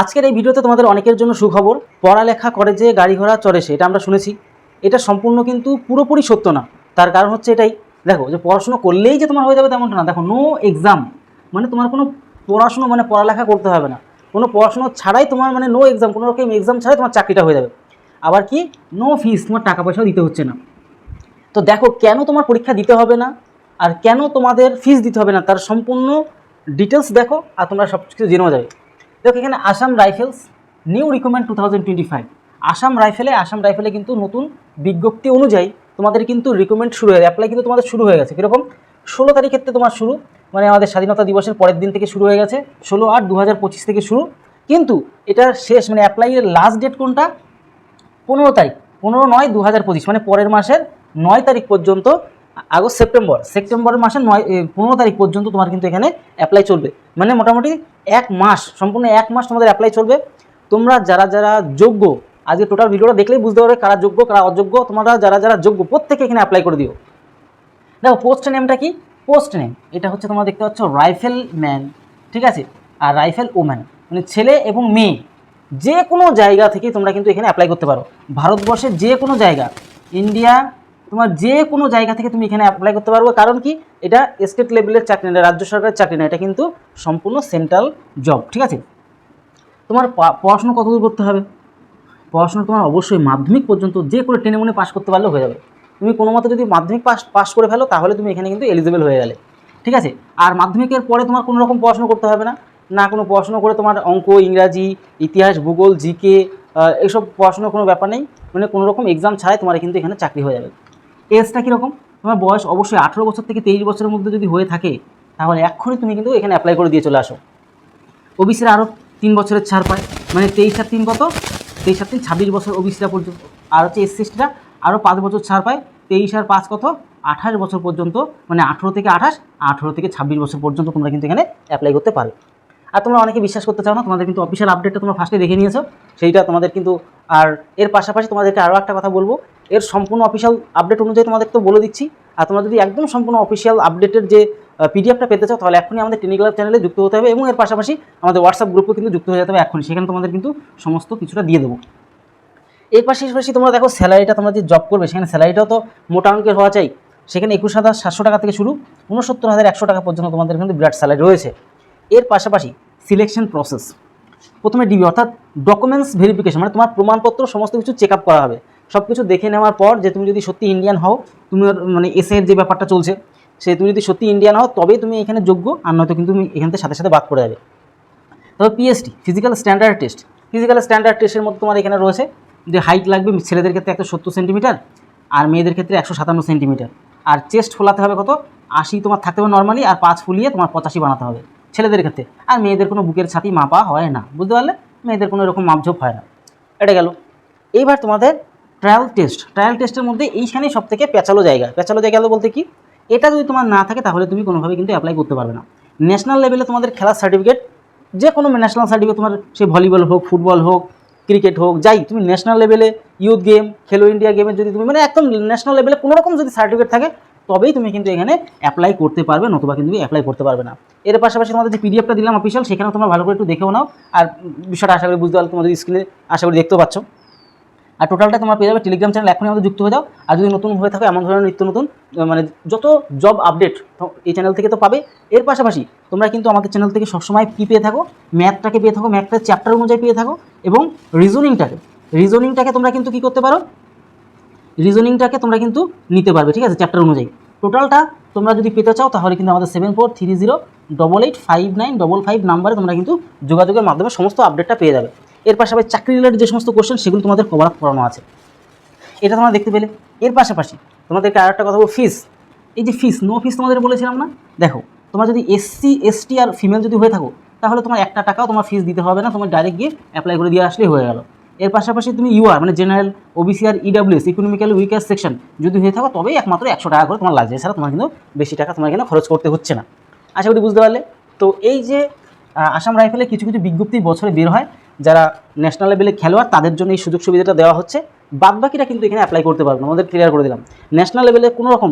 আজকের এই ভিডিওতে তোমাদের অনেকের জন্য সুখবর। পড়ালেখা করে যে গাড়ি ঘোড়া চড়ে সে, এটা আমরা শুনেছি। এটা সম্পূর্ণ কিন্তু পুরোপুরি সত্য না। তার কারণ হচ্ছে এটাই। দেখো, যে পড়াশোনা করলেই যে তোমার হয়ে যাবে তেমনটা না। দেখো নো এক্সাম মানে তোমার কোনো পড়াশুনো মানে পড়ালেখা করতে হবে না। কোনো পড়াশুনো ছাড়াই তোমার মানে নো এক্সাম কোনো রকম এক্সাম ছাড়াই তোমার চাকরিটা হয়ে যাবে। আবার কি? নো ফিস তোমার টাকা পয়সাও দিতে হচ্ছে না। তো দেখো, কেন তোমার পরীক্ষা দিতে হবে না? আর কেন তোমাদের ফিস দিতে হবে না? তার সম্পূর্ণ ডিটেলস দেখো, আর তোমরা সব কিছু জেনেও যাবে। দেখো, এখানে Assam rifles new recommend two thousand twenty five. Assam রাইফেলে Assam রাইফেলে কিন্তু নতুন বিজ্ঞপ্তি অনুযায়ী তোমাদের কিন্তু রিকমেন্ড শুরু হয়ে অ্যাপ্লাই কিন্তু তোমাদের শুরু হয়ে গেছে। কীরকম? ষোলো তারিখের থেকে তোমার শুরু মানে আমাদের স্বাধীনতা দিবসের পরের দিন থেকে শুরু হয়ে গেছে, ষোলো আট দু থেকে শুরু। কিন্তু এটার শেষ মানে অ্যাপ্লাইয়ের লাস্ট ডেট কোনটা? পনেরো তারিখ, পনেরো নয় দু মানে পরের মাসের নয় তারিখ পর্যন্ত আগস্ট, সেপ্টেম্বর। সেপ্টেম্বরের মাসের নয় পনেরো তারিখ পর্যন্ত তোমার কিন্তু এখানে অ্যাপ্লাই চলবে। মানে মোটামুটি এক মাস, সম্পূর্ণ এক মাস তোমাদের অ্যাপ্লাই চলবে। তোমরা যারা যারা যোগ্য, আজকে টোটাল ভিডিওটা দেখলেই বুঝতে পারবে কারা যোগ্য, কারা অযোগ্য, তোমরা যারা যারা যোগ্য প্রত্যেকে এখানে অ্যাপ্লাই করে দিও। দেখো পোস্ট নেমটা কি? পোস্ট নেম এটা হচ্ছে তোমরা দেখতে পাচ্ছ রাইফেল ম্যান ঠিক আছে? আর রাইফেল ওম্যান মানে ছেলে এবং মেয়ে। যে কোনো জায়গা থেকে তোমরা কিন্তু এখানে অ্যাপ্লাই করতে পারো। ভারতবর্ষের যে কোনো জায়গা ইন্ডিয়া তোমার যে কোনো জায়গা থেকে তুমি এখানে অ্যাপ্লাই করতে পারবে। কারণ কি? এটা স্টেট লেভেলের চাকরি না রাজ্য সরকারের চাকরি না, এটা কিন্তু সম্পূর্ণ সেন্ট্রাল জব ঠিক আছে? তোমার পড়াশোনা কতদূর করতে হবে? পড়াশোনা তোমার অবশ্যই মাধ্যমিক পর্যন্ত যে করে টেনে মনে পাশ করতে পারলেও হয়ে যাবে। তুমি কোনো মতে যদি মাধ্যমিক পাস পাস করে ফেলো, তাহলে তুমি এখানে কিন্তু এলিজিবল হয়ে গেলে, ঠিক আছে? আর মাধ্যমিকের পরে তোমার কোনো রকম পড়াশোনা করতে হবে না। না কোনো পড়াশোনা করে তোমার অঙ্ক, ইংরাজি, ইতিহাস, ভূগোল, জিকে এইসব পড়াশোনার কোনো ব্যাপার নেই। মানে কোনো রকম এক্সাম ছাড়াই তোমার কিন্তু এখানে চাকরি হয়ে যাবে। এজটা কীরকম? তোমার বয়স অবশ্যই আঠেরো বছর থেকে তেইশ বছরের মধ্যে যদি হয়ে থাকে, তাহলে এক্ষুনি তুমি কিন্তু এখানে অ্যাপ্লাই করে দিয়ে চলে আসো। ওবিসিরা আরও তিন বছরের ছাড় পায়। মানে তেইশ আর তিন কত? তেইশ আর তিন, ছাব্বিশ বছর ওবিসিরা পর্যন্ত। আর হচ্ছে এসসি এসটিরা আরও পাঁচ বছর ছাড় পায়। তেইশ আর পাঁচ কত? আঠাশ বছর পর্যন্ত। মানে আঠেরো থেকে আঠাশ, আঠেরো থেকে ছাব্বিশ বছর পর্যন্ত তোমরা কিন্তু এখানে অ্যাপ্লাই করতে পারো। আর তোমরা অনেকে বিশ্বাস করতে চাও না, তোমাদের কিন্তু অফিসিয়াল আপডেটটা তোমরা ফার্স্টে দেখে নিয়েছো। সেইটা তোমাদের কিন্তু আর এর পাশাপাশি তোমাদেরকে আরও একটা কথা বলব। এর সম্পূর্ণ অফিসিয়াল আপডেট অনুযায়ী তোমাদের তো বলে দিচ্ছি। আর তোমরা যদি একদম সম্পূর্ণ অফিসিয়াল আপডেটের যে পিডিএফটা পেতে চাও, তাহলে এখনই আমাদের টেলিগ্রাম চ্যানেলে যুক্ত হতে হবে এবং এর পাশাপাশি আমাদের হোয়াটসঅ্যাপ গ্রুপে কিন্তু যুক্ত হয়ে যেতে হবে এখনই। সেখানে তোমাদের কিন্তু সমস্ত কিছুটা দিয়ে দেবো। এর পাশাপাশি তোমরা দেখো স্যালারিটা তোমরা যে জব করবে, সেখানে স্যালারিটাও তো মোটা অঙ্কের হওয়া চাই। সেখানে একুশ হাজার সাতশো টাকা থেকে শুরু, উনসত্তর হাজার একশো টাকা পর্যন্ত তোমাদের কিন্তু বিরাট স্যালারি রয়েছে। এর পাশাপাশি সিলেকশন প্রসেস প্রথমে ডিবি অর্থাৎ ডকুমেন্টস ভেরিফিকেশন মানে তোমার প্রমাণপত্র, সমস্ত কিছু চেক আপ করা হবে। সব কিছু দেখে নেওয়ার পর যে তুমি যদি সত্যি ইন্ডিয়ান হও, তুমি মানে এসের যে ব্যাপারটা চলছে, সে তুমি যদি সত্যি ইন্ডিয়ান হও, তবেই তুমি এখানে যোগ্য, আর নয়তো কিন্তু তুমি এখান থেকে সাথে সাথে বাদ পড়ে যাবে। তবে PST physical standard test physical standard টেস্টের মধ্যে তোমার এখানে রয়েছে যে হাইট লাগবে ছেলেদের ক্ষেত্রে একশো সত্তর সেন্টিমিটার আর মেয়েদের ক্ষেত্রে একশো সাতান্ন সেন্টিমিটার আর চেস্ট ফোলাতে হবে কত? আশি তোমার থাকতে হবে নর্মালি আর পাঁচ ফুলিয়ে তোমার পঁচাশি বানাতে হবে ছেলেদের ক্ষেত্রে। আর মেয়েদের কোনো বুকের ছাতি মাপা হয় না, বুঝতে পারলে? মেয়েদের কোনো এরকম মাপঝোপ হয় না। এটা গেল। এইবার তোমাদের ট্রায়াল টেস্ট ট্রায়াল টেস্টের মধ্যে এইখানেই সব থেকে পেঁচালো জায়গা। পেঁচালো জায়গা বলতে কি? এটা যদি তোমার না থাকে, তাহলে তুমি কোনোভাবে কিন্তু অ্যাপ্লাই করতে পারবে না। ন্যাশনাল লেভেলে তোমাদের খেলার সার্টিফিকেট যে কোনো ন্যাশনাল সার্টিফিকেট তোমার সে ভলিবল হোক ফুটবল হোক ক্রিকেট হোক, যাই, তুমি ন্যাশনাল লেভেলে ইউথ গেম খেলো ইন্ডিয়া গেমের যদি তুমি মানে একদম ন্যাশনাল লেভেলে কোনো রকম যদি সার্টিফিকেট থাকে, তবেই তুমি কিন্তু এখানে অ্যাপ্লাই করতে পারবে, নতুবা কিন্তু অ্যাপ্লাই করতে পারবে না। এর পাশাপাশি তোমাদের যে পিডিএফটা দিলাম অফিসিয়াল সেখানেও তোমরা ভালো করে একটু দেখেও নাও। আর বিষয়টা আশা করি বুঝতে পারলে, তোমাদের স্ক্রিনে আশা করি দেখতেও পাচ্ছ। আর টোটালটা তোমরা পেয়ে যাবে টেলিগ্রাম চ্যানেল এখনই আমাদের যুক্ত হয়ে যাও। আর যদি নতুন হয়ে থাকে, এমন ধরনের নিত্য নতুন মানে যত জব আপডেট এই চ্যানেল থেকে তো পাবে, এর পাশাপাশি তোমরা কিন্তু আমাদের চ্যানেল থেকে সবসময় কী পেয়ে থাকো? ম্যাথটাকে পেয়ে থাকো ম্যাথটার চ্যাপ্টার অনুযায়ী পেয়ে থাকো এবং রিজনিংটাকে রিজনিংটাকে তোমরা কিন্তু কী করতে পারো? রিজনিংটাকে তোমরা কিন্তু নিতে পারবে, ঠিক আছে চ্যাপ্টার অনুযায়ী। টোটালটা তোমরা যদি পেতে চাও, তাহলে কিন্তু আমাদের seven four three zero double eight five nine double five নাম্বারে তোমরা কিন্তু যোগাযোগের মাধ্যমে সমস্ত আপডেটটা পেয়ে যাবে। এর পাশাপাশি চাকরি রিলেটেড যে সমস্ত কোশ্চেন সেগুলো তোমাদের কভার আপ করানো আছে। এটা তোমরা দেখতে পেলে। এর পাশাপাশি তোমাদেরকে আর একটা কথা বলব ফিস এই যে ফিস নো ফিস তোমাদের বলেছিলাম না? দেখো, তোমরা যদি এসসি এসটি আর ফিমেল যদি হয়ে থাকো, তাহলে তোমার একটা টাকাও তোমার ফিস দিতে হবে না, তোমার ডাইরেক্ট গিয়ে অ্যাপ্লাই করে দিয়ে আসলেই হয়ে গেল। এর পাশাপাশি তুমি ইউআর মানে জেনারেল ওবিসি আর ইডাব্লিউএস ইকোনমিক্যাল উইকার সেকশন যদি হয়ে থাকো, তবেই একমাত্র একশো টাকা করে তোমার লাগছে এছাড়া তোমার কিন্তু বেশি টাকা তোমার এখানে খরচ করতে হচ্ছে না। আশা করি বুঝতে পারলে। তো এই যে আসাম রাইফেলে কিছু কিছু বিজ্ঞপ্তি বছরে বের হয় যারা ন্যাশনাল লেভেলে খেলোয়াড়, তাদের জন্য এই সুযোগ সুবিধাটা দেওয়া হচ্ছে। বাদবাকিরা কিন্তু এখানে অ্যাপ্লাই করতে পারবে আমাদের ক্লিয়ার করে দিলাম। ন্যাশনাল লেভেলে কোনো রকম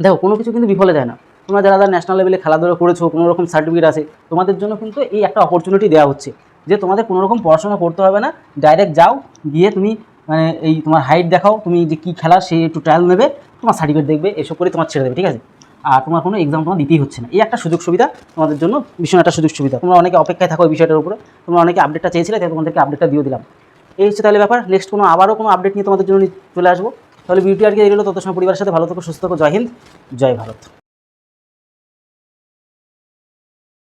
দেখো, কোনো কিছু কিন্তু বিফলে যায় না। তোমরা যারা যারা ন্যাশনাল লেভেলে খেলাধুলা করেছ, কোনো রকম সার্টিফিকেট আছে, তোমাদের জন্য কিন্তু এই একটা অপরচুনিটি দেওয়া হচ্ছে যে তোমাদের কোনো রকম পড়াশোনা করতে হবে না। ডাইরেক্ট যাও, গিয়ে তুমি মানে এই তোমার হাইট দেখাও, তুমি যে কী খেলা সেই একটু ট্রায়াল নেবে, তোমার সার্টিফিকেট দেখবে, এসব করে তোমার ছেড়ে দেবে, ঠিক আছে? আর তোমার কোনো এক্সাম তোমার দিতেই হচ্ছে না। এই একটা সুযোগ সুবিধা তোমাদের জন্য, ভীষণ একটা সুযোগ সুবিধা। তোমরা অনেকে অপেক্ষায় থাকো এই বিষয়টার উপরে। তোমরা অনেকে আপডেটটা চেয়েছিলে, তাই তোমাদেরকে আপডেটটা দিয়ে দিলাম। এই হচ্ছে তাহলে ব্যাপার। নেক্সট কোনো আবারও কোনো আপডেট নিয়ে তোমাদের জন্য চলে আসব। তাহলে বিউটি আজকে এগুলো তত সময় পরিবারের সাথে ভালো থাকো, সুস্থ থাকো। জয় হিন্দ, জয় ভারত।